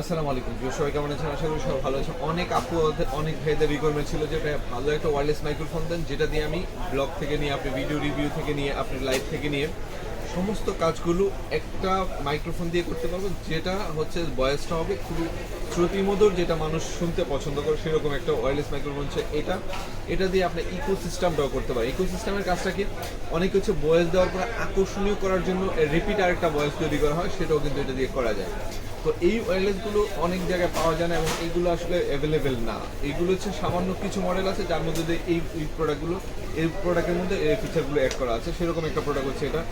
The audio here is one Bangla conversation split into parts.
আসসালামু আলাইকুম। প্রিয় সবাই কেমন আছেন? আশা করি সবাই ভালো আছেন। অনেক আপু, অনেক ভাইদের রিকোয়ারমেন্ট ছিল যে ভালো একটা ওয়্যারলেস মাইক্রোফোন দেন, যেটা দিয়ে আমি ব্লগ থেকে নিয়ে, আপনি ভিডিও রিভিউ থেকে নিয়ে, আপনি লাইভ থেকে নিয়ে, সমস্ত কাজগুলো একটা মাইক্রোফোন দিয়ে করতে পারব যেটা হচ্ছে ভয়েসটা হবে খুবই শ্রুতিমধুর, যেটা মানুষ শুনতে পছন্দ করে, সেরকম একটা ওয়্যারলেস মাইক্রোফোন হচ্ছে এটা। এটা দিয়ে আপনি ইকো সিস্টেমটাও করতে পারেন। ইকো সিস্টেমের কাজটা কি? অনেক হচ্ছে ভয়েস দেওয়ার পরে আকর্ষণীয় করার জন্য রিপিট আরেকটা ভয়েস তৈরি করা হয়, সেটাও কিন্তু এটা দিয়ে করা যায়। তো এই ওয়্যারলেসগুলো অনেক জায়গায় পাওয়া যায় না এবং এইগুলো আসলে অ্যাভেলেবেল না। এইগুলো হচ্ছে সামান্য কিছু মডেল আছে, যার মধ্যে দিয়ে এই এই প্রোডাক্টগুলো এই প্রোডাক্টের মধ্যে এই ফিচারগুলো অ্যাড করা আছে। সেরকম একটা প্রোডাক্ট হচ্ছে এটা।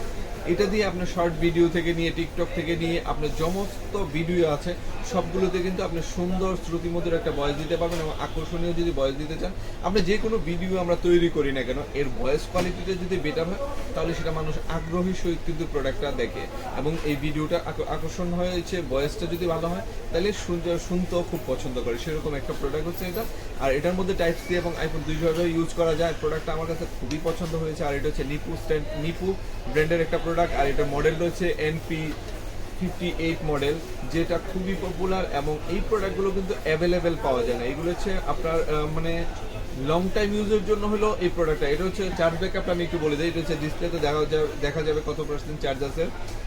এটা দিয়ে আপনার শর্ট ভিডিও থেকে নিয়ে টিকটক থেকে নিয়ে আপনার সমস্ত ভিডিও আছে, সবগুলোতে কিন্তু আপনি সুন্দর শ্রুতিমধুর একটা ভয়েস দিতে পারবেন এবং আকর্ষণীয় যদি ভয়েস দিতে চান, আপনি যে কোনো ভিডিও আমরা তৈরি করি না কেন, এর ভয়েস কোয়ালিটিটা যদি বেটার হয়, তাহলে সেটা মানুষ আগ্রহী সহিত কিন্তু প্রোডাক্টটা দেখে। এবং এই ভিডিওটা আকর্ষণ হয়েছে ভয়েসটা যদি ভালো হয়, তাহলে শুনতে, শুনতেও খুব পছন্দ করে। সেরকম একটা প্রোডাক্ট হচ্ছে এটা। আর এটার মধ্যে টাইপ সি এবং আইফোন দুইভাবে ইউজ করা যায়। প্রোডাক্টটা আমার কাছে খুবই পছন্দ হয়েছে। আর এটা হচ্ছে নিপু স্ট্যান্ড নিপু ব্র্যান্ডের একটা প্রোডাক্ট আর এটা মডেল রয়েছে এনপি ফিফটি এইট মডেল যেটা খুবই পপুলার এবং এই প্রোডাক্টগুলো কিন্তু অ্যাভেলেবেল পাওয়া যায় না। এগুলো হচ্ছে আপনার মানে লং টাইম ইউজের জন্য হলো এই প্রোডাক্টটা এটা হচ্ছে চার্জ ব্যাকআপটা আমি একটু বলে দিই। এটা হচ্ছে ডিসপ্লেতে দেখা যাবে দেখা যাবে কত পার্সেন্ট চার্জ আছে।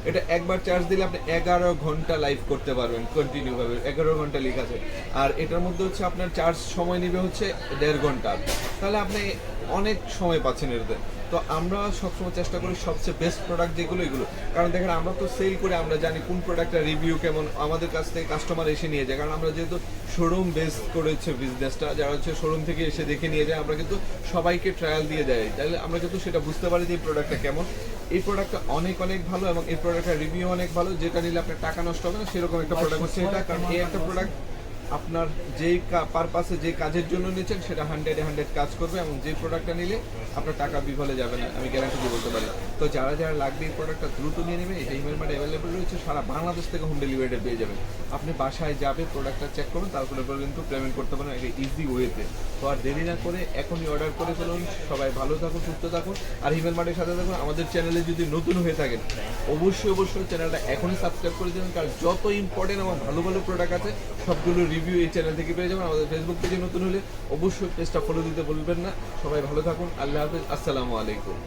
এটা একবার চার্জ দিলে আপনি এগারো ঘণ্টা লাইভ করতে পারবেন কন্টিনিউ ভাবে। এগারো ঘণ্টা লিখ আছে। আর এটার মধ্যে হচ্ছে আপনার চার্জ সময় নেবে হচ্ছে দেড় ঘণ্টা। তাহলে আপনি অনেক সময় পাচ্ছেন এটাতে। তো আমরা সবসময় চেষ্টা করি সবচেয়ে বেস্ট প্রোডাক্ট যেগুলো, এগুলো। কারণ দেখেন, আমরা তো সেল করে আমরা জানি কোন প্রোডাক্টের রিভিউ কেমন, আমাদের কাছ থেকে কাস্টমার এসে নিয়ে যায়। কারণ আমরা যেহেতু শোরুম বেস করেছে বিজনেসটা যারা হচ্ছে শোরুম থেকে এসে দেখে নিয়ে যায়, আমরা কিন্তু সবাইকে ট্রায়াল দিয়ে দেয় তাহলে আমরা কিন্তু সেটা বুঝতে পারি যে এই প্রোডাক্টটা কেমন। এই প্রোডাক্টটা অনেক অনেক ভালো এবং এই প্রোডাক্টের রিভিউ অনেক ভালো, যেটা নিলে আপনার টাকা নষ্ট হবে না, সেরকম একটা প্রোডাক্ট হচ্ছে এটা। কারণ এই একটা প্রোডাক্ট আপনার যেই পারপাসে যে কাজের জন্য নিয়েছেন সেটা হান্ড্রেড হান্ড্রেড কাজ করবে এবং যে প্রোডাক্টটা নিলে আপনার টাকা বিফলে যাবে না, আমি গ্যারান্টি দিয়ে বলতে পারি। তো যারা যারা লাগবে এই প্রোডাক্টটা দ্রুত নিয়ে নেবে এটা ইমেল মার্টে অ্যাভেলেবল রয়েছে, সারা বাংলাদেশ থেকে হোম ডেলিভারিটা পেয়ে যাবেন। আপনি বাসায় যাবে প্রোডাক্টটা চেক করুন, তারপরে পরে কিন্তু পেমেন্ট করতে পারেন একটা ইজি ওয়েতে তো। আর দেরি না করে এখনই অর্ডার করে ফেলুন, সবাই ভালো থাকুন, সুস্থ থাকুন। আর হিমেল মার্টের সাথে থাকুন, আমাদের চ্যানেলে যদি নতুন হয়ে থাকেন, অবশ্যই অবশ্যই চ্যানেলটা এখনই সাবস্ক্রাইব করে দেবেন, কারণ যত ইম্পর্টেন্ট এবং ভালো ভালো প্রোডাক্ট আছে, সবগুলো রিভিউ এই চ্যানেল থেকে পেয়ে যাবেন। আমাদের ফেসবুক পেজে নতুন হলে অবশ্যই পেজটা ফলো দিতে বলবেন না। সবাই ভালো থাকুন। আল্লাহ হাফিজ। আসসালামু আলাইকুম।